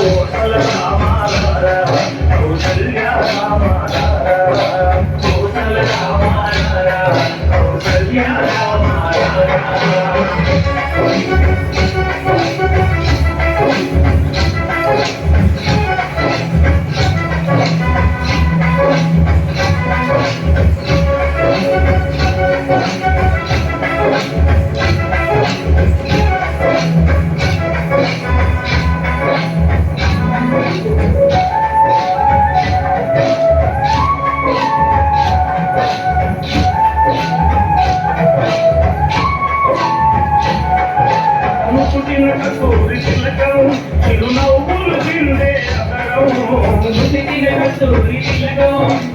我开了 ముద్దులాడగా రంగుల చిరునవ్వులు చిందే అతరం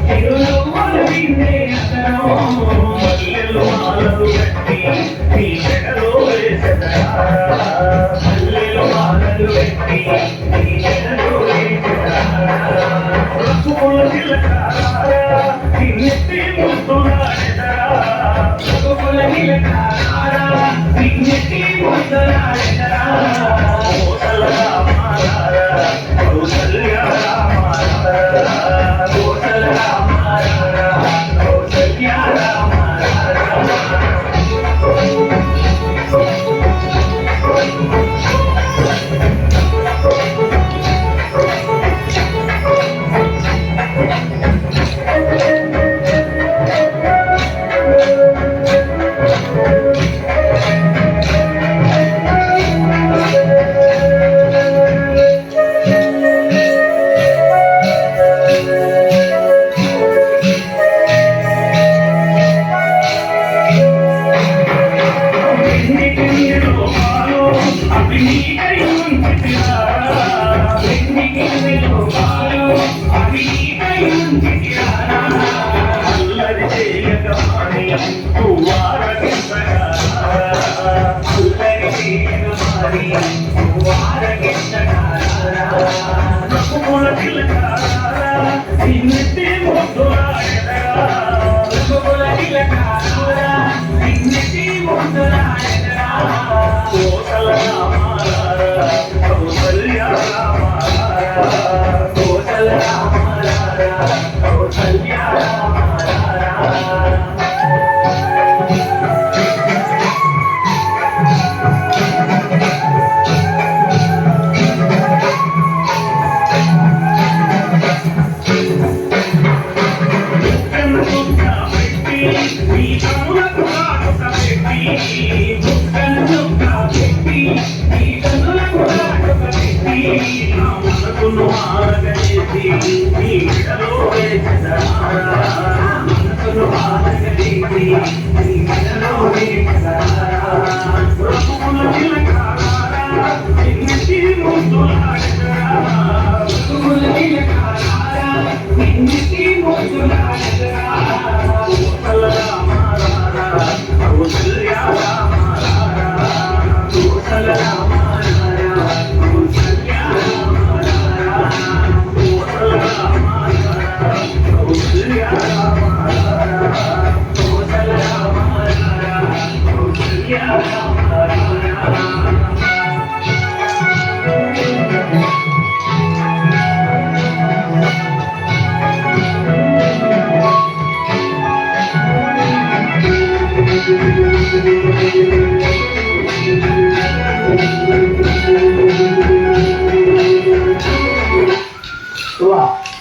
చిరునవ్వులు అతరం మల్లెలు మాలలు కట్టి నీ వేసెదరా మల్లెలు మాలలు పెట్టి నీ జడలో వేసెదరా. రసముల రంగుల నిన్నెత్తి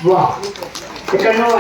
哇！